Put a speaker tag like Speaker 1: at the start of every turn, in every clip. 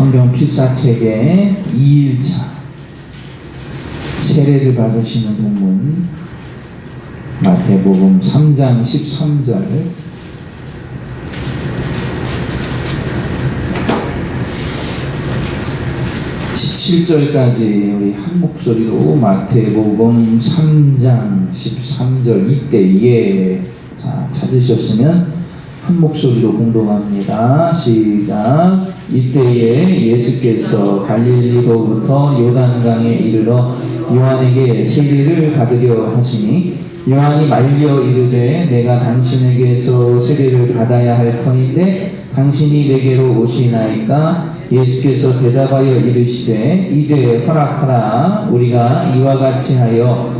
Speaker 1: 성경 필사책의 2일차 세례를 받으시는 본문 마태복음 3장 13절. 17절까지 우리 한 목소리로 마태복음 3장 13절 이때에 자 찾으셨으면 한 목소리로 공동합니다. 시작. 이때에 예수께서 갈릴리로부터 요단강에 이르러 요한에게 세례를 받으려 하시니 요한이 말려 이르되 내가 당신에게서 세례를 받아야 할 터인데 당신이 내게로 오시나이까 예수께서 대답하여 이르시되 이제 허락하라 우리가 이와 같이 하여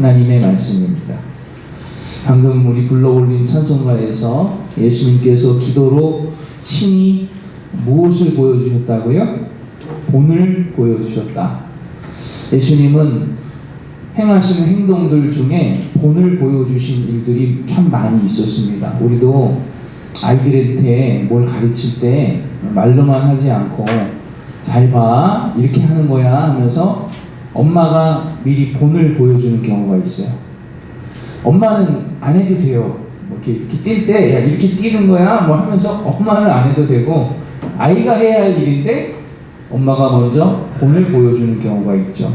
Speaker 1: 하나님의 말씀입니다 방금 우리 불러 올린 찬송가에서 예수님께서 기도로 친히 무엇을 보여주셨다고요? 본을 보여주셨다. 예수님은 행하시는 행동들 중에 본을 보여주신 일들이 참 많이 있었습니다. 우리도 아이들한테 뭘 가르칠 때 말로만 하지 않고 잘 봐, 이렇게 하는 거야 하면서 엄마가 미리 본을 보여주는 경우가 있어요. 엄마는 안 해도 돼요. 뭐 이렇게, 이렇게 뛸 때, 야, 이렇게 뛰는 거야? 뭐 하면서 엄마는 안 해도 되고, 아이가 해야 할 일인데, 엄마가 먼저 본을 보여주는 경우가 있죠.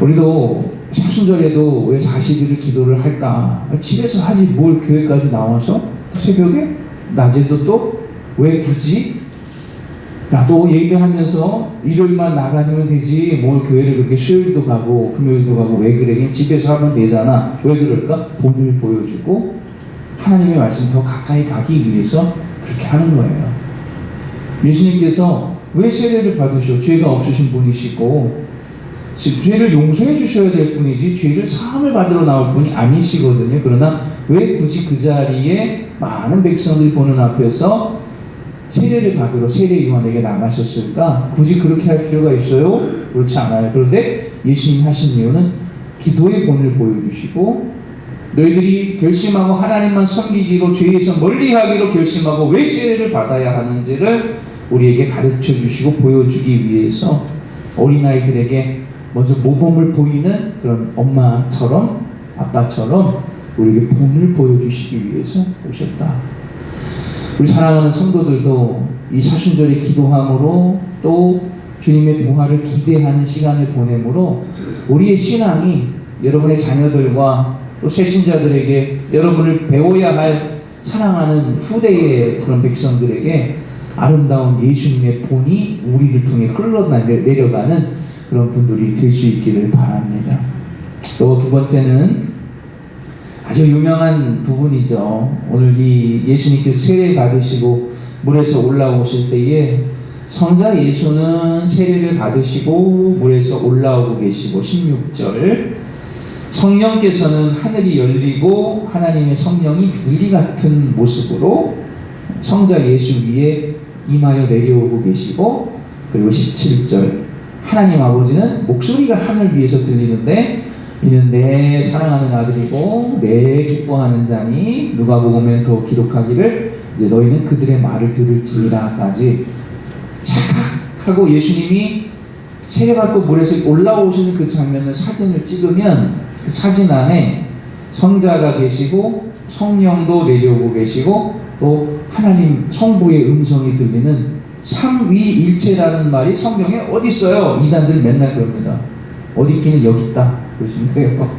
Speaker 1: 우리도 사순절에도 왜 40일을 기도를 할까? 집에서 하지 뭘 교회까지 나와서 새벽에 낮에도 또 왜 굳이? 또 예배하면서 일요일만 나가면 되지 뭘 교회를 그렇게 수요일도 가고 금요일도 가고 왜 그래? 그냥 집에서 하면 되잖아. 왜 그럴까? 본을 보여주고 하나님의 말씀 더 가까이 가기 위해서 그렇게 하는 거예요. 예수님께서 왜 세례를 받으셔? 죄가 없으신 분이시고 죄를 용서해 주셔야 될 분이지 죄를 사함을 받으러 나올 분이 아니시거든요. 그러나 왜 굳이 그 자리에 많은 백성들 보는 앞에서 세례를 받으러 세례 요한에게 나가셨을까? 굳이 그렇게 할 필요가 있어요? 그렇지 않아요. 그런데 예수님 하신 이유는 기도의 본을 보여주시고 너희들이 결심하고 하나님만 섬기기로 죄에서 멀리하기로 결심하고 왜 세례를 받아야 하는지를 우리에게 가르쳐 주시고 보여주기 위해서 어린아이들에게 먼저 모범을 보이는 그런 엄마처럼 아빠처럼 우리에게 본을 보여주시기 위해서 오셨다. 우리 사랑하는 성도들도 이 사순절에 기도함으로 또 주님의 부활을 기대하는 시간을 보내므로 우리의 신앙이 여러분의 자녀들과 또 새신자들에게 여러분을 배워야 할 사랑하는 후대의 그런 백성들에게 아름다운 예수님의 본이 우리를 통해 흘러내려가는 그런 분들이 될 수 있기를 바랍니다. 또 두 번째는 아주 유명한 부분이죠. 오늘 이 예수님께서 세례 받으시고 물에서 올라오실 때에 성자 예수는 세례를 받으시고 물에서 올라오고 계시고 16절 성령께서는 하늘이 열리고 하나님의 성령이 비리 같은 모습으로 성자 예수 위에 임하여 내려오고 계시고 그리고 17절 하나님 아버지는 목소리가 하늘 위에서 들리는데 이는 내 사랑하는 아들이고 내 기뻐하는 자니 누가 보면 더 기록하기를 이제 너희는 그들의 말을 들을지라까지 착각하고 예수님이 세례받고 물에서 올라오시는 그 장면을 사진을 찍으면 그 사진 안에 성자가 계시고 성령도 내려오고 계시고 또 하나님 성부의 음성이 들리는 삼위일체라는 말이 성경에 어디 있어요? 이단들 맨날 그럽니다. 어디 있기는 여기 있다. 그러시면 돼요.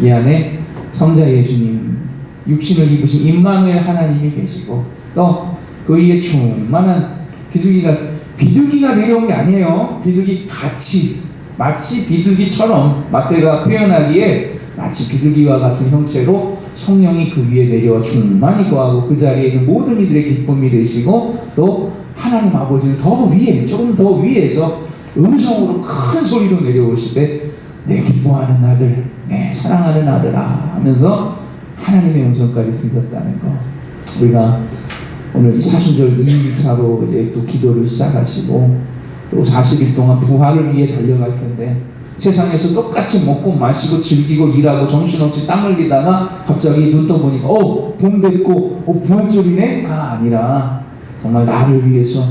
Speaker 1: 이 안에 성자 예수님, 육신을 입으신 임마누엘 하나님이 계시고 또 그 위에 충만한 비둘기가 비둘기가 내려온 게 아니에요. 비둘기 같이 마치 비둘기처럼 마태가 표현하기에 마치 비둘기와 같은 형체로 성령이 그 위에 내려와 충만히 거하고 그 자리에 있는 모든 이들의 기쁨이 되시고 또 하나님 아버지는 더 위에 조금 더 위에서 음성으로 큰 소리로 내려오시되 내 기뻐하는 아들 내 사랑하는 아들아 하면서 하나님의 음성까지 들렸다는 거 우리가 오늘 이 사순절 2일차로 이제 또 기도를 시작하시고 또 40일 동안 부활을 위해 달려갈 텐데 세상에서 똑같이 먹고 마시고 즐기고 일하고 정신없이 땀 흘리다가 갑자기 눈 떠보니까 어, 봄 됐고 어, 부활절이네?가 아니라 정말 나를 위해서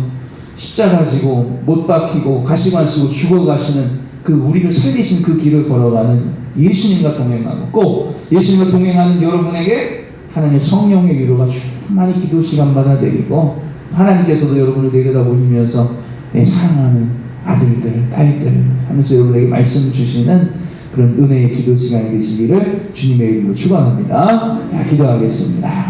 Speaker 1: 십자가 지고 못 박히고 가시관 쓰고 죽어가시는 그 우리를 살리신 그 길을 걸어가는 예수님과 동행하고 꼭 예수님과 동행하는 여러분에게 하나님의 성령의 위로가 충만히 기도 시간마다 내리고 하나님께서도 여러분을 내려다보시면서 내 사랑하는 아들들, 딸들 하면서 여러분에게 말씀 주시는 그런 은혜의 기도 시간이 되시기를 주님의 이름으로 축원합니다. 자, 기도하겠습니다.